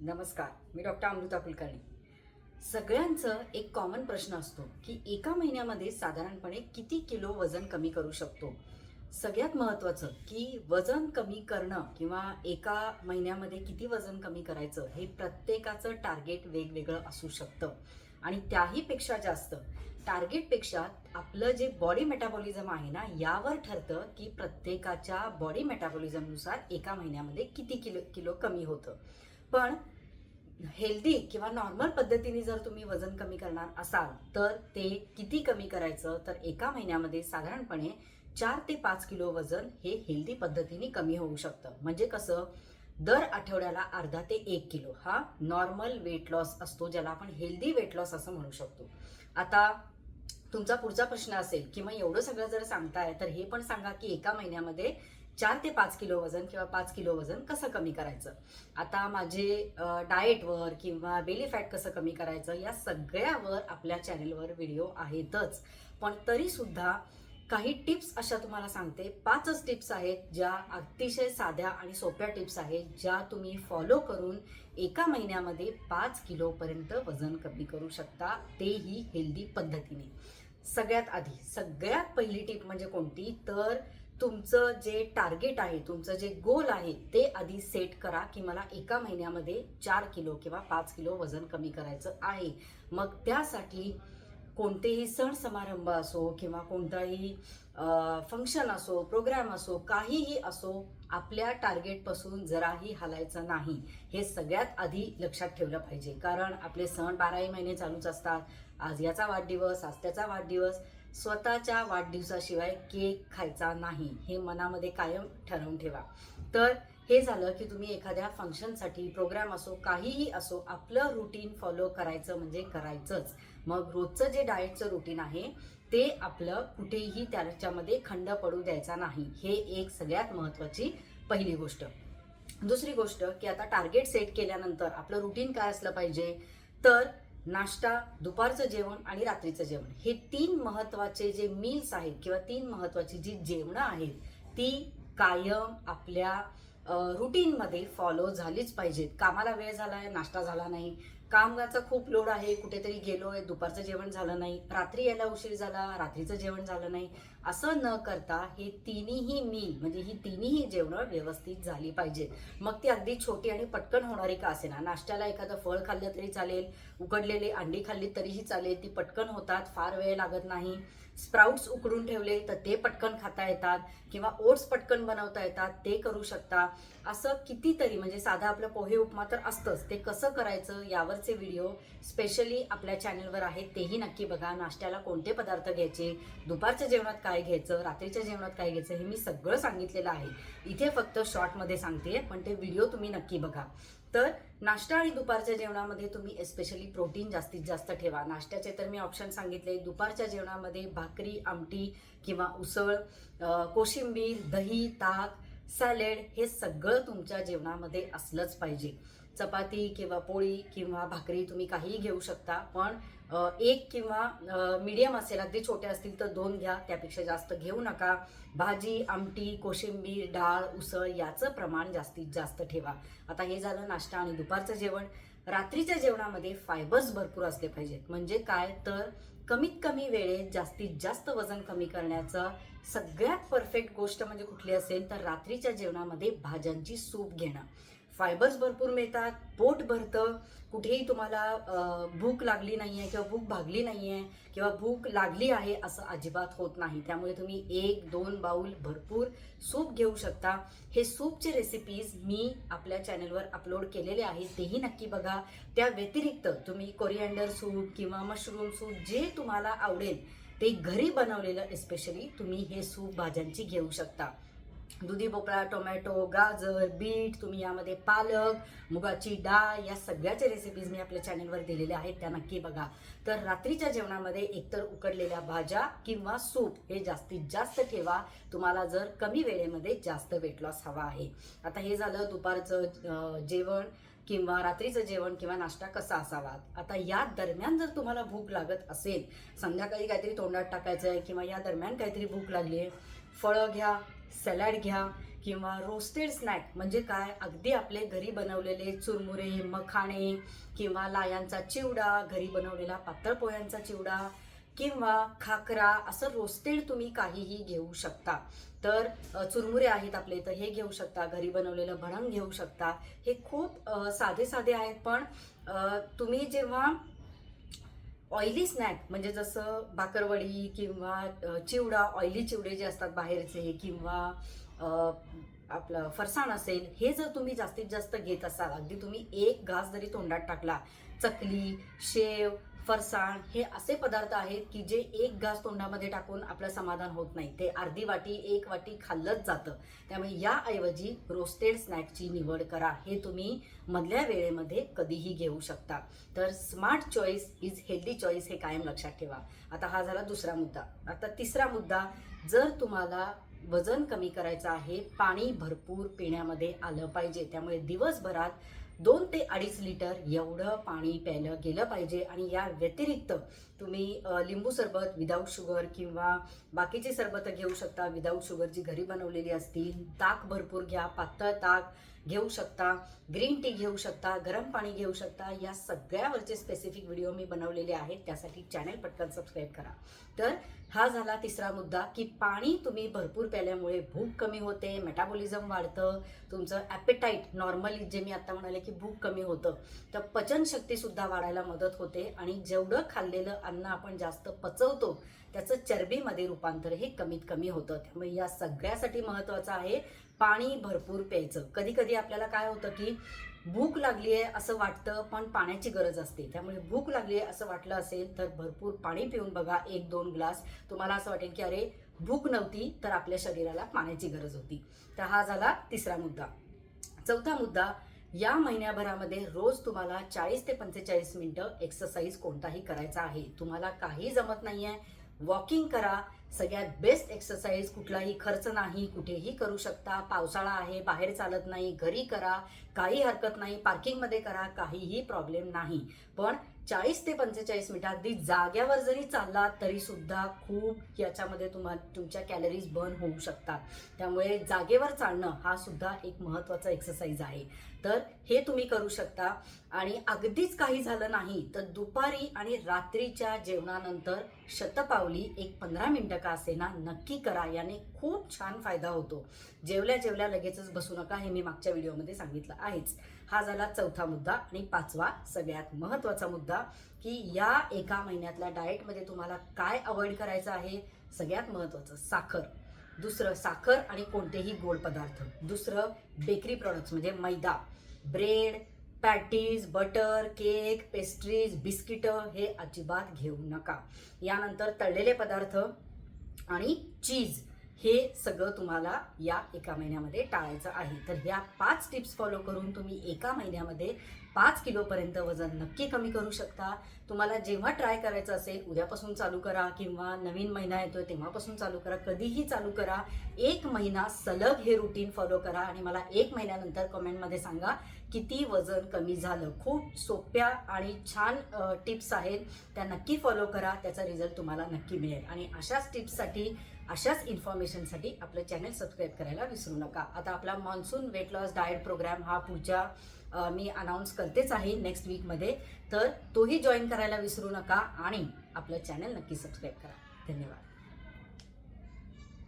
नमस्कार मी डॉक्टर अमृता कुलकर्णी. सगळ्यांचं एक कॉमन प्रश्न असतो की एका महिन्यामध्ये साधारणपणे किती किलो वजन कमी करू शकतो? सगळ्यात महत्त्वाचं की वजन कमी करणं किंवा एका महिन्यामध्ये किती वजन कमी करायचं हे प्रत्येकाचं टार्गेट वेगवेगळं असू शकतं. आणि त्याहीपेक्षा जास्त टार्गेटपेक्षा आपलं जे बॉडी मेटाबॉलिझम आहे ना यावर ठरतं की प्रत्येकाच्या बॉडी मेटाबॉलिझमनुसार एका महिन्यामध्ये किती किलो किलो कमी होतं. पण हेल्दी किंवा नॉर्मल पद्धतीने जर तुम्ही वजन कमी करणार असाल तर ते किती कमी करायचं? तर एका महिन्यामध्ये साधारणपणे चार ते पाच किलो वजन हे हेल्दी पद्धतीने कमी होऊ शकतं. म्हणजे कसं? दर आठवड्याला अर्धा ते एक किलो हा नॉर्मल वेट लॉस असतो ज्याला आपण हेल्दी वेट लॉस असं म्हणू शकतो. आता तुमचा पुढचा प्रश्न असेल की मग एवढं सगळं जर सांगताय तर हे पण सांगा की एका महिन्यामध्ये चार ते पाच किलो वजन किंवा पाच किलो वजन कसं कमी करायचं? आता माझे डाएटवर किंवा बेली फॅट कसं कमी करायचं या सगळ्यावर आपल्या चॅनेलवर व्हिडिओ आहेतच. पण तरीसुद्धा काही टिप्स अशा तुम्हाला सांगते. पाचच टिप्स आहेत ज्या अतिशय साध्या आणि सोप्या टिप्स आहेत ज्या तुम्ही फॉलो करून एका महिन्यामध्ये पाच किलोपर्यंत वजन कमी करू शकता. तेही हेल्दी पद्धतीने. सगळ्यात आधी सगळ्यात पहिली टिप म्हणजे कोणती? तर तुमचं जे टार्गेट आहे तुमचं जे गोल आहे ते आधी सेट करा की मला एका महिन्यामध्ये चार किलो किंवा पाच किलो वजन कमी करायचं आहे. मग त्यासाठी कोणतेही सण समारंभ असो किंवा कोणताही फंक्शन असो प्रोग्राम असो काहीही असो आपल्या टार्गेटपासून जराही हलायचं नाही. हे सगळ्यात आधी लक्षात ठेवलं पाहिजे. कारण आपले सण बाराही महिने चालूच असतात. आज याचा वाढदिवस आज त्याचा वाढदिवस. स्वतःच्या वाढदिवसाशिवाय केक खायचा नाही हे मनामध्ये कायम ठरवून ठेवा. तर हे झालं की तुम्ही एखाद्या फंक्शनसाठी प्रोग्राम असो काहीही असो आपलं रुटीन फॉलो करायचं म्हणजे करायचंच. मग रोजचं जे डाएटचं रुटीन आहे ते आपलं कुठेही त्याच्यामध्ये खंड पडू द्यायचा नाही. हे एक सगळ्यात महत्त्वाची पहिली गोष्ट. दुसरी गोष्ट की आता टार्गेट सेट केल्यानंतर आपलं रुटीन काय असलं पाहिजे? तर नाश्ता दुपारचं जेवण आणि रात्रीचं जेवण. हे तीन महत्त्वाचे जे मील्स आहेत किंवा तीन महत्वाची जी जेवणं आहेत ती कायम आपल्या रुटीनमध्ये फॉलो झालीच पाहिजेत. कामाला वेळ झालाय नाश्ता झाला नाही कामाचा खूप लोड आहे कुठेतरी गेलोय दुपारचं जेवण झालं नाही रात्री यायला उशीर झाला रात्रीचं जेवण झालं नाही असं न करता हे तिन्ही मील म्हणजे ही तिन्ही जेवणं व्यवस्थित झाली पाहिजे मग ती अगदी छोटी आणि पटकन होणारी का असेना? नाश्त्याला एखादं फळ खाल्लं तरी चालेल उकडलेली अंडी खाल्ली तरीही चालेल ती पटकन होतात फार वेळ लागत नाही. स्प्राउट्स उकडून ठेवले तर ते पटकन खाता येतात किंवा ओट्स पटकन बनवता येतात ते करू शकता. असं कितीतरी म्हणजे साधा आपलं पोहे उपमा तर असतंच. ते कसं करायचं यावरचे व्हिडिओ स्पेशली आपल्या चॅनलवर आहेत तेही नक्की बघा. नाश्त्याला कोणते पदार्थ घ्यायचे दुपारच्या जेवणात काय घ्यायचं रात्रीच्या जेवणात काय घ्यायचं हे मी सगळं सांगितलेलं आहे. इथे फक्त शॉर्टमध्ये सांगते पण ते व्हिडिओ तुम्ही नक्की बघा. तर नाश्ता आणि दुपारच्या जेवणामध्ये तुम्ही एस्पेशली प्रोटीन जास्तीत जास्त ठेवा. नाश्त्याचे तर मी ऑप्शन सांगितले. दुपारच्या जेवणामध्ये भाकरी आमटी किंवा उसळ कोशिंबीर दही ताक सॅलेड हे सगळं तुमच्या जेवणामध्ये असलंच पाहिजे. चपाती किंवा पोळी किंवा भाकरी तुम्ही काहीही घेऊ शकता पण एक किंवा मीडियम असेल अगदी छोटे असतील तर दोन घ्या त्यापेक्षा जास्त घेऊ नका. भाजी आमटी कोशिंबीर डाळ उसळ याचं प्रमाण जास्तीत जास्त ठेवा. आता हे झालं नाश्ता आणि दुपारचं जेवण. रात्रीच्या जेवणामध्ये फायबर्स भरपूर असले पाहिजेत. म्हणजे काय? तर कमीत कमी वेळेत जास्तीत जास्त वजन कमी करण्याचं सगळ्यात परफेक्ट गोष्ट म्हणजे कुठली असेल तर रात्रीच्या जेवणामध्ये भाज्यांची सूप घेणं. फायबर्स भरपूर मिळतात पोट भरतं. कुठेही तुम्हाला भूक लागली नाही आहे किंवा भूक भागली नाही आहे किंवा भूक लागली आहे असं अजिबात होत नाही. त्यामुळे तुम्ही एक दोन बाऊल भरपूर सूप घेऊ शकता. हे सूपचे रेसिपीज मी आपल्या चॅनलवर अपलोड केलेले आहेत. तेही नक्की बघा. त्या व्यतिरिक्त तुम्ही कोरिअँडर सूप किंवा मशरूम सूप जे तुम्हाला आवडेल ते घरी बनवलेलं एस्पेशली तुम्ही हे सूप भाज्यांची घेऊ शकता. दुधी भोपळा टोमॅटो गाजर बीट तुम्ही यामध्ये पालक मुगाची डाळ या सगळ्याच्या रेसिपीज मी आपल्या चॅनलवर दिलेल्या आहेत त्या नक्की बघा. तर रात्रीच्या जेवणामध्ये एकतर उकडलेल्या भाज्या किंवा सूप हे जास्तीत जास्त ठेवा. तुम्हाला जर कमी वेळेमध्ये जास्त वेट लॉस हवा आहे. आता हे झालं दुपारचं जेवण किंवा रात्रीचं जेवण किंवा नाश्ता कसा असावा? आता या दरम्यान जर तुम्हाला भूक लागत असेल संध्याकाळी काहीतरी तोंडात टाकायचं आहे किंवा या दरम्यान काहीतरी भूक लागली आहे फळं घ्या सॅलड घ्या किंवा रोस्टेड स्नॅक म्हणजे काय? अगदी आपले घरी बनवलेले चुरमुरे मखाणे किंवा लायांचा चिवडा घरी बनवलेला पातळ पोह्यांचा चिवडा किंवा खाकरा असं रोस्टेड तुम्ही काहीही घेऊ शकता. तर चुरमुरे आहेत आपले तर हे घेऊ शकता. घरी बनवलेलं भडंग घेऊ शकता. हे खूप साधे साधे आहेत पण तुम्ही जेव्हा ऑइली स्नॅक म्हणजे जसं भाकरवडी किंवा चिवडा ऑइली चिवडे जे असतात बाहेरचे किंवा आपलं फरसाण असेल हे जर तुम्ही जास्तीत जास्त घेत असाल अगदी तुम्ही एक घास जरी तोंडात टाकला चकली शेव फरसाण हे असे पदार्थ आहेत की जे एक घास तोंडामध्ये टाकून आपलं समाधान होत नाही. ते अर्धी वाटी एक वाटी खाल्लंच जातं. त्यामुळे याऐवजी रोस्टेड स्नॅकची निवड करा. हे तुम्ही मधल्या वेळेमध्ये कधीही घेऊ शकता. तर smart choice is healthy choice हे कायम लक्षात ठेवा. आता हा झाला दुसरा मुद्दा. आता तिसरा मुद्दा जर तुम्हाला वजन कमी करायचं आहे पाणी भरपूर पिण्यामध्ये आलं पाहिजे त्यामुळे दिवसभरात दोन ते अडीच लिटर एवढं पाणी प्यायलं गेलं पाहिजे आणि या व्यतिरिक्त तुम्ही लिंबू सरबत विदाऊट शुगर किंवा बाकीची सरबतं घेऊ शकता. विदाऊट शुगर जी घरी बनवलेली असतील ताक भरपूर घ्या पातळ ताक घेऊ शकता ग्रीन टी घेऊ शकता गरम पाणी घेऊ शकता. या सगळ्यावरचे स्पेसिफिक व्हिडिओ मी बनवलेले आहेत. त्यासाठी चॅनल पटकन सबस्क्राईब करा. तर हा झाला तिसरा मुद्दा की पाणी तुम्ही भरपूर प्याल्यामुळे भूक कमी होते मेटाबॉलिझम वाढतं तुमचं ॲपेटाईट नॉर्मली जे मी आता म्हणाले की भूक कमी होतं तर पचनशक्तीसुद्धा वाढायला मदत होते आणि जेवढं खाल्लेलं अन्न आपण जास्त पचवतो त्याचं चरबीमध्ये रूपांतर हे कमीत कमी होतं. त्यामुळे या सगळ्यासाठी महत्त्वाचं आहे पाणी भरपूर प्यायचं. कधी कधी आपल्याला काय होतं की भूक लागली आहे असं वाटतं पण पाण्याची गरज असते. त्यामुळे भूक लागली आहे असं वाटलं असेल तर भरपूर पाणी पिऊन बघा एक दोन ग्लास. तुम्हाला असं वाटेल की अरे भूक नव्हती तर आपल्या शरीराला पाण्याची गरज होती. तर हा झाला तिसरा मुद्दा. चौथा मुद्दा या महिन्याभरामध्ये रोज तुम्हाला चाळीस ते पंचेचाळीस मिनटं एक्सरसाइज कोणताही करायचा आहे. तुम्हाला काही जमत नाही आहे वॉकिंग करा सगळ्यात बेस्ट एक्सरसाइज कुठलाही खर्च नाही कुठेही करू शकता. पावसाळा आहे बाहेर चालत नाही घरी करा काही हरकत नाही पार्किंगमध्ये करा काहीही प्रॉब्लेम नाही. पण चाळीस ते पंचेचाळीस मिनिटं अगदी जाग्यावर जरी चाललात तरी सुद्धा खूप याच्यामध्ये तुम्हाला तुमच्या कॅलरीज बर्न होऊ शकतात. त्यामुळे जागेवर चालणं हा सुद्धा एक महत्त्वाचा एक्सरसाइज आहे. तर हे तुम्ही करू शकता. आणि अगदीच काही झालं नाही तर दुपारी आणि रात्रीच्या जेवणानंतर शतपावली एक पंधरा मिनटं का असेना नक्की करा. याने खूप छान फायदा होतो. जेवल्या जेवल्या लगेचच बसू नका हे मी मागच्या व्हिडिओमध्ये सांगितलं आहेच. हा झाला चौथा मुद्दा आणि पाचवा सगळ्यात महत्त्वाचा मुद्दा की या एका महिन्यातल्या डाएटमध्ये तुम्हाला काय अवॉइड करायचं आहे? सगळ्यात महत्त्वाचं साखर. दुसरं साखर आणि कोणतेही गोड पदार्थ. दुसरं बेकरी प्रॉडक्ट्स म्हणजे मैदा. Bread patties butter cake pastries बिस्किटं हे अजिबात घेऊ नका. यानंतर तळलेले पदार्थ आणि चीज हे सगळं तुम्हाला या एका महिन्यामध्ये टाळायचं आहे. तर ह्या पाच टिप्स फॉलो करून तुम्ही एका महिन्यामध्ये पाच किलोपर्यंत वजन नक्की कमी करू शकता. तुम्हाला जेव्हा ट्राय करायचं असेल उद्यापासून चालू करा किंवा नवीन महिना येतोय तेव्हापासून चालू करा कधीही चालू करा. एक महिना सलग हे रुटीन फॉलो करा आणि मला एक महिन्यानंतर कमेंटमध्ये सांगा किती वजन कमी झालं. खूप सोप्या आणि छान टिप्स आहेत. त्या नक्की फॉलो करा. त्याचा रिझल्ट तुम्हाला नक्की मिळेल. आणि अशाच टिप्ससाठी अशाच इन्फॉर्मेशनसाठी आपलं चॅनल सबस्क्राईब करायला विसरू नका. आता आपला monsoon weight loss diet programme हा पुढच्या मी अनाऊन्स करतेच आहे नेक्स्ट वीकमध्ये तर तोही जॉईन करायला विसरू नका आणि आपलं चॅनल नक्की सबस्क्राईब करा. धन्यवाद.